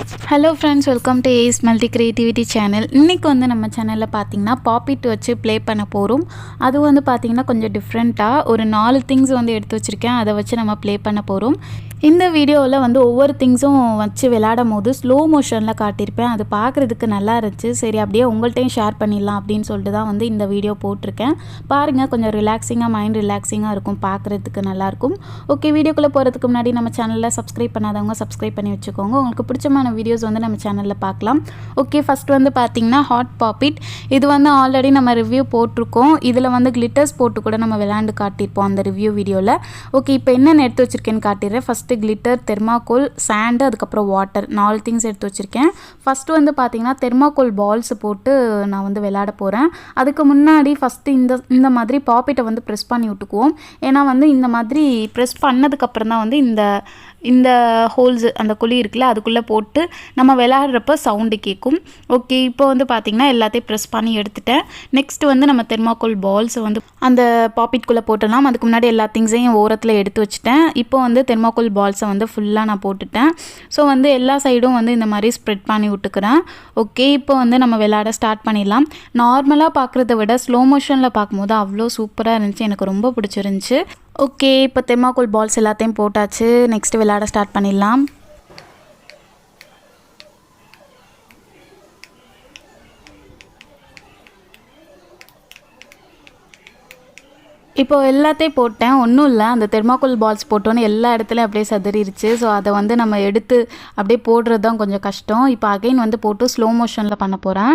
Hello friends welcome to Ace multi creativity channel இன்றைக்கி வந்து நம்ம சேனலில் பார்த்தீங்கன்னா பாப்பிட் வச்சு ப்ளே பண்ண போகிறோம் அது வந்து பார்த்திங்கன்னா கொஞ்சம் டிஃப்ரெண்ட்டாக ஒரு நாலு திங்ஸ் வந்து எடுத்து வச்சுருக்கேன். அதை வச்சு நம்ம ப்ளே பண்ண போகிறோம் இந்த வீடியோவில் வந்து ஒவ்வொரு திங்ஸும் வச்சு விளையாடும் போது ஸ்லோ மோஷனில் காட்டியிருப்பேன். அது பார்க்குறதுக்கு நல்லா இருந்துச்சு. சரி அப்படியே உங்கள்கிட்டையும் ஷேர் பண்ணிடலாம் அப்படின்னு சொல்லிட்டு தான் வந்து இந்த வீடியோ போட்டிருக்கேன். பாருங்கள் கொஞ்சம் ரிலாக்ஸிங்காக மைண்ட் ரிலாக்ஸிங்காக இருக்கும். பார்க்குறதுக்கு நல்லாயிருக்கும் ஓகே வீடியோக்குள்ளே போகிறதுக்கு முன்னாடி நம்ம சேனலில் சப்ஸ்கிரைப் பண்ணாதவங்க சப்ஸ்கிரைப் பண்ணி வச்சுக்கோங்க. உங்களுக்கு பிடிச்சமான வீடியோஸ் வந்து நம்ம சேனலில் பார்க்கலாம். ஓகே ஃபஸ்ட் வந்து பார்த்திங்கன்னா ஹாட் பாப்பிட் இது வந்து ஆல்ரெடி நம்ம ரிவ்யூ போட்டிருக்கோம். இதில் வந்து கிளிட்டர்ஸ் போட்டு கூட நம்ம விளையாண்டு காட்டியிருப்போம் அந்த ரிவ்யூ வீடியோவில் ஓகே இப்போ என்னென்ன எடுத்து வச்சுருக்கேன்னு காட்டிடுறேன். ஃபஸ்ட்டு கிளிட்டர் தெர்மாக்கோல் சாண்டு அதுக்கப்புறம் வாட்டர் நாலு திங்ஸ் எடுத்து வச்சுருக்கேன். ஃபஸ்ட்டு வந்து பார்த்திங்கன்னா தெர்மாக்கோல் பால்ஸ் போட்டு நான் வந்து விளையாட போகிறேன் அதுக்கு முன்னாடி ஃபஸ்ட்டு இந்த இந்த மாதிரி பாப்பிட்டை வந்து ப்ரெஸ் பண்ணி விட்டுக்குவோம். ஏன்னா வந்து இந்த மாதிரி ப்ரெஸ் பண்ணதுக்கப்புறம் தான் வந்து இந்த இந்த ஹோல்ஸ் அந்த குழி இருக்குல்ல அதுக்குள்ளே போட்டு நம்ம விளையாடுறப்ப சவுண்டு கேட்கும் ஓகே இப்போ வந்து பார்த்திங்கன்னா எல்லாத்தையும் ப்ரெஸ் பண்ணி எடுத்துட்டேன். நெக்ஸ்ட் வந்து நம்ம தெர்மாக்கோல் பால்ஸை வந்து அந்த பாப்பிட்குள்ளே போட்டலாம் அதுக்கு முன்னாடி எல்லா திங்ஸையும் ஓரத்தில் எடுத்து வச்சுட்டேன். இப்போ வந்து தெர்மாக்கோல் பால்ஸை வந்து ஃபுல்லாக நான் போட்டுட்டேன். ஸோ வந்து எல்லா சைடும் வந்து இந்த மாதிரி ஸ்ப்ரெட் பண்ணி விட்டுக்கிறேன். ஓகே இப்போ வந்து நம்ம விளையாட ஸ்டார்ட் பண்ணிடலாம். நார்மலாக பார்க்குறத விட ஸ்லோ மோஷனில் பார்க்கும்போது அவ்வளோ சூப்பராக இருந்துச்சு. எனக்கு ரொம்ப பிடிச்சிருந்துச்சி. ஓகே இப்போ தெர்மாக்கோல் பால்ஸ் எல்லாத்தையும் போட்டாச்சு. நெக்ஸ்ட் விளையாட ஸ்டார்ட் பண்ணிடலாம். இப்போ எல்லாத்தையும் போட்டேன். ஒன்றும் இல்லை அந்த தெர்மாக்கோல் பால்ஸ் போட்டோன்னு எல்லா இடத்துலையும் அப்படியே சதறிடுச்சு ஸோ அதை வந்து நம்ம எடுத்து அப்படியே போடுறது தான் கொஞ்சம் கஷ்டம். இப்போ அகைன் வந்து போட்டு ஸ்லோ மோஷனில் பண்ண போகிறேன்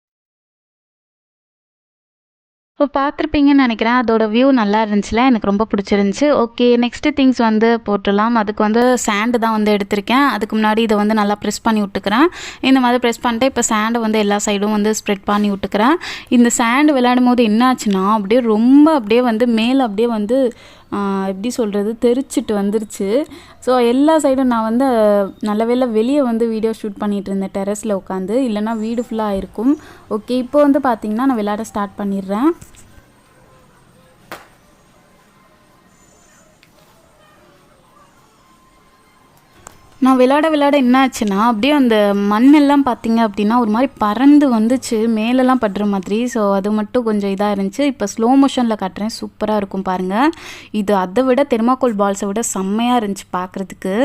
இப்போ பார்த்துருப்பீங்கன்னு நினைக்கிறேன். அதோட வியூ நல்லா இருந்துச்சுல. எனக்கு ரொம்ப பிடிச்சிருந்துச்சி. ஓகே நெக்ஸ்ட்டு திங்ஸ் வந்து போட்டுடலாம். அதுக்கு வந்து சாண்டு தான் வந்து எடுத்திருக்கேன். அதுக்கு முன்னாடி இதை வந்து நல்லா ப்ரெஸ் பண்ணி விட்டுக்கிறேன். இந்த மாதிரி ப்ரெஸ் பண்ணிட்டு இப்போ சாண்டை வந்து எல்லா சைடும் வந்து ஸ்ப்ரெட் பண்ணி விட்டுக்கிறேன். இந்த சாண்டு விளையாடும் போது என்னாச்சுன்னா அப்படியே ரொம்ப அப்படியே வந்து மேலே அப்படியே வந்து எப்படி சொல்கிறது தெரிச்சிட்டு வந்துருச்சு. ஸோ எல்லா சைடும் நான் வந்து நல்ல வேலை வெளியே வந்து வீடியோ ஷூட் பண்ணிகிட்டு இருந்தேன். டெரஸில் உட்காந்து. இல்லைனா வீடு ஃபுல்லாக இருக்கும். ஓகே இப்போ வந்து பார்த்திங்கன்னா நான் விளையாட ஸ்டார்ட் பண்ணிடுறேன். நான் விளாட விளாட என்ன ஆச்சுன்னா அப்படியே அந்த மண்ணெல்லாம் பார்த்தீங்க அப்படின்னா ஒரு மாதிரி பறந்து வந்துச்சு. மேலெல்லாம் படுற மாதிரி. ஸோ அது மட்டும் கொஞ்சம் இதாக இருந்துச்சு. இப்போ ஸ்லோ மோஷனில் காட்டுறேன். சூப்பராக இருக்கும் பாருங்கள் இது அதை விட தெர்மாக்கோல் பால்ஸை விட செம்மையாக இருந்துச்சு பார்க்குறதுக்கு.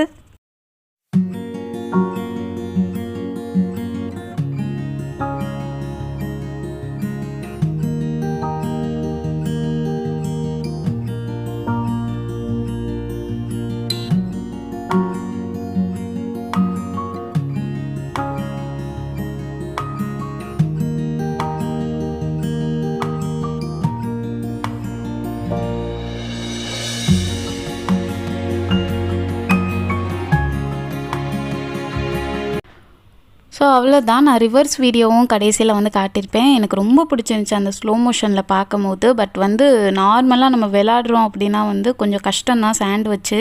ஸோ அவ்வளோதான் நான் ரிவர்ஸ் வீடியோவும் கடைசியில் வந்து காட்டியிருப்பேன். எனக்கு ரொம்ப பிடிச்சிருந்துச்சி அந்த ஸ்லோ மோஷனில் பார்க்கும்போது. பட் வந்து நார்மலாக நம்ம விளாடுறோம் அப்படின்னா வந்து கொஞ்சம் கஷ்டம் தான் சாண்ட் வச்சு.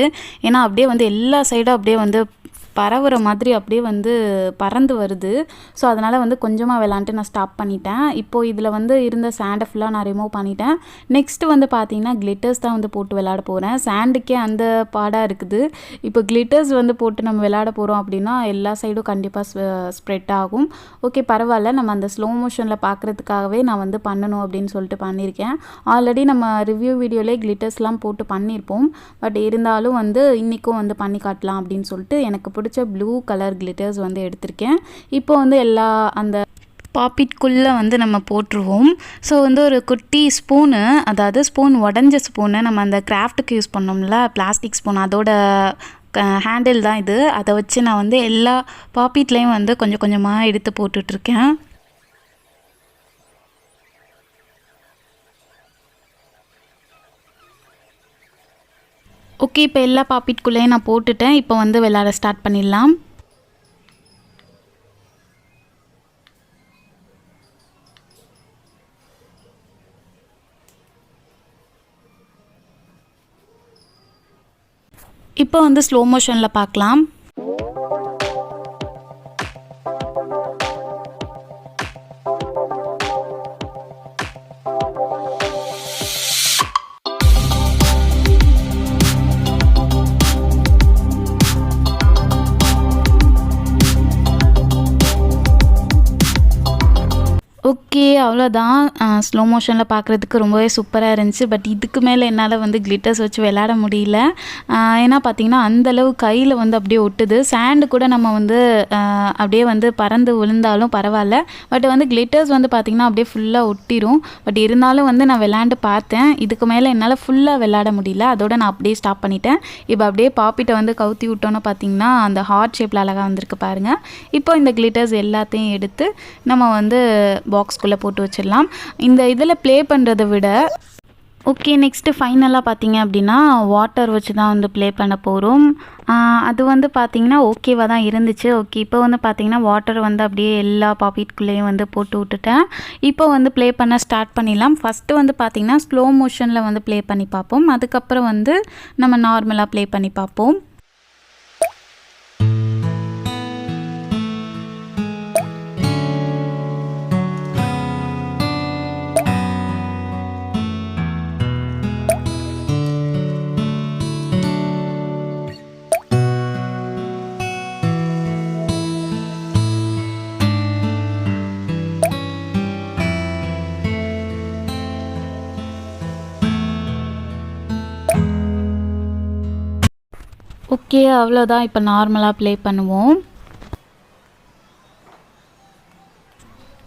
ஏன்னா அப்படியே வந்து எல்லா சைடும் அப்படியே வந்து பரவுற மாதிரி அப்படியே வந்து பறந்து வருது. ஸோ அதனால் வந்து கொஞ்சமாக விளாண்ட்டு நான் ஸ்டாப் பண்ணிட்டேன். இப்போது இதில் வந்து இருந்த சாண்டை ஃபுல்லாக நான் ரிமூவ் பண்ணிட்டேன். நெக்ஸ்ட்டு வந்து பார்த்தீங்கன்னா கிளிட்டர்ஸ் தான் வந்து போட்டு விளாட போகிறேன் சாண்டுக்கே அந்த பாடாக இருக்குது. இப்போ கிளிட்டர்ஸ் வந்து போட்டு நம்ம விளாட போகிறோம் அப்படின்னா எல்லா சைடும் கண்டிப்பாக ஸ்ப்ரெட் ஆகும். ஓகே பரவாயில்ல. நம்ம அந்த ஸ்லோ மோஷனில் பார்க்குறதுக்காகவே நான் வந்து பண்ணணும் அப்படின்னு சொல்லிட்டு பண்ணியிருக்கேன் ஆல்ரெடி நம்ம ரிவ்யூ வீடியோலேயே கிளிட்டர்ஸ்லாம் போட்டு பண்ணியிருப்போம் பட் இருந்தாலும் வந்து இன்றைக்கும் வந்து பண்ணி காட்டலாம் அப்படின்னு சொல்லிட்டு எனக்கு பிடிச்ச பிடிச்ச ப்ளூ கலர் கிளிட்டர்ஸ் வந்து எடுத்திருக்கேன். இப்போ வந்து எல்லா அந்த பாப்பிட்குள்ளே வந்து நம்ம போட்டுருவோம். ஸோ வந்து ஒரு குட்டி ஸ்பூனு அதாவது ஸ்பூன் உடஞ்ச ஸ்பூனு நம்ம அந்த கிராஃப்ட்டுக்கு யூஸ் பண்ணோம்ல பிளாஸ்டிக் ஸ்பூன் அதோட ஹேண்டில் தான் இது. அதை வச்சு நான் வந்து எல்லா பாப்பிட்லேயும் வந்து கொஞ்சம் கொஞ்சமாக எடுத்து போட்டுட்ருக்கேன். ஓகே இப்போ எல்லா பாப்பிட்குள்ளேயும் நான் போட்டுட்டேன். இப்போ வந்து விளாட ஸ்டார்ட் பண்ணிடலாம். இப்போ வந்து ஸ்லோ மோஷனில் பார்க்கலாம். ஓகே அவ்வளோதான் ஸ்லோ மோஷனில் பார்க்குறதுக்கு ரொம்பவே சூப்பராக இருந்துச்சு. பட் இதுக்கு மேலே என்னால் வந்து கிளிட்டர்ஸ் வச்சு விளையாட முடியல. ஏன்னா பார்த்தீங்கன்னா அந்தளவு கையில் வந்து அப்படியே ஒட்டுது. சாண்டு கூட நம்ம வந்து அப்படியே வந்து பறந்து விழுந்தாலும் பரவாயில்ல. பட் வந்து கிளிட்டர்ஸ் வந்து பார்த்திங்கன்னா அப்படியே ஃபுல்லாக ஒட்டிடும் பட் இருந்தாலும் வந்து நான் விளாண்டு பார்த்தேன். இதுக்கு மேலே என்னால் ஃபுல்லாக விளாட முடியல. அதோட நான் அப்படியே ஸ்டாப் பண்ணிட்டேன். இப்போ அப்படியே பாப்பிட்ட வந்து கவுத்தி விட்டோன்னு பார்த்தீங்கன்னா அந்த ஹார்ட் ஷேப்பில் அழகாக வந்திருக்கு பாருங்கள் இப்போ இந்த கிளிட்டர்ஸ் எல்லாத்தையும் எடுத்து நம்ம வந்து பாக்ஸ்குள்ளே போட்டு வச்சிடலாம். இந்த இதில் ப்ளே பண்ணுறதை விட ஓகே நெக்ஸ்ட்டு ஃபைனலாக பார்த்தீங்க அப்படின்னா வாட்டர் வச்சு தான் வந்து ப்ளே பண்ண போகிறோம் அது வந்து பார்த்தீங்கன்னா ஓகேவாக தான் இருந்துச்சு. ஓகே இப்போ வந்து பார்த்தீங்கன்னா வாட்டர் வந்து அப்படியே எல்லா பாக்கெட்குள்ளேயும் வந்து போட்டு விட்டுட்டேன். இப்போ வந்து ப்ளே பண்ண ஸ்டார்ட் பண்ணிடலாம். ஃபஸ்ட்டு வந்து பார்த்தீங்கன்னா ஸ்லோ மோஷனில் வந்து ப்ளே பண்ணி பார்ப்போம். அதுக்கப்புறம் வந்து நம்ம நார்மலாக ப்ளே பண்ணி பார்ப்போம். ஓகே அவ்வளோதான் இப்போ நார்மலாக ப்ளே பண்ணுவோம்.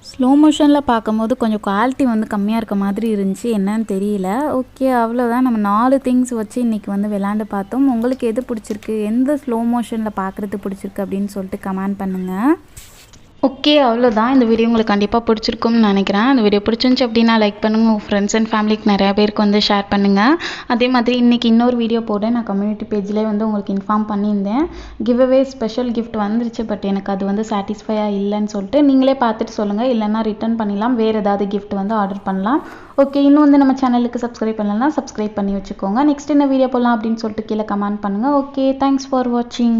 ஸ்லோ மோஷனில் பார்க்கும்போது கொஞ்சம் குவாலிட்டி வந்து கம்மியாக இருக்க மாதிரி இருந்துச்சு. என்னன்னு தெரியல. ஓகே அவ்வளோதான் நம்ம நாலு திங்ஸ் வச்சு இன்றைக்கி வந்து விளாண்டு பார்த்தோம். உங்களுக்கு எது பிடிச்சிருக்கு? எந்த ஸ்லோ மோஷனில் பார்க்குறது பிடிச்சிருக்கு அப்படின்னு சொல்லிட்டு கமெண்ட் பண்ணுங்கள் ஓகே அவ்வளோதான் இந்த வீடியோ உங்களுக்கு கண்டிப்பாக பிடிச்சிருக்கும்னு நினைக்கிறேன். அந்த வீடியோ பிடிச்சிருந்துச்சி அப்படின்னா லைக் பண்ணுங்கள் உங்கள் ஃப்ரெண்ட்ஸ் அண்ட் ஃபேமிலிக்கு நிறையா பேருக்கு வந்து ஷேர் பண்ணுங்கள் அதே மாதிரி இன்றைக்கி இன்னொரு வீடியோ போட நான் கம்யூனிட்டி பேஜ்லேயே வந்து உங்களுக்கு இன்ஃபார்ம் பண்ணியிருந்தேன். கிவ் அவே ஸ்பெஷல் கிஃப்ட் வந்துருச்சு பட் எனக்கு அது வந்து சாட்டிஸ்ஃபையாக இல்லைன்னு சொல்லிட்டு நீங்களே பார்த்துட்டு சொல்லுங்கள் இல்லைன்னா ரிட்டர்ன் பண்ணிடலாம். வேறு ஏதாவது கிஃப்ட் வந்து ஆர்டர் பண்ணலாம். ஓகே இன்னும் வந்து நம்ம சேனலுக்கு சப்ஸ்கிரைப் பண்ணலன்னா சப்ஸ்கிரைப் பண்ணி வச்சுக்கோங்க. நெக்ஸ்ட் என்ன வீடியோ போடலாம் அப்படின்னு சொல்லிட்டு கீழே கமெண்ட் பண்ணுங்கள் ஓகே தேங்க்ஸ் ஃபார் வாட்சிங்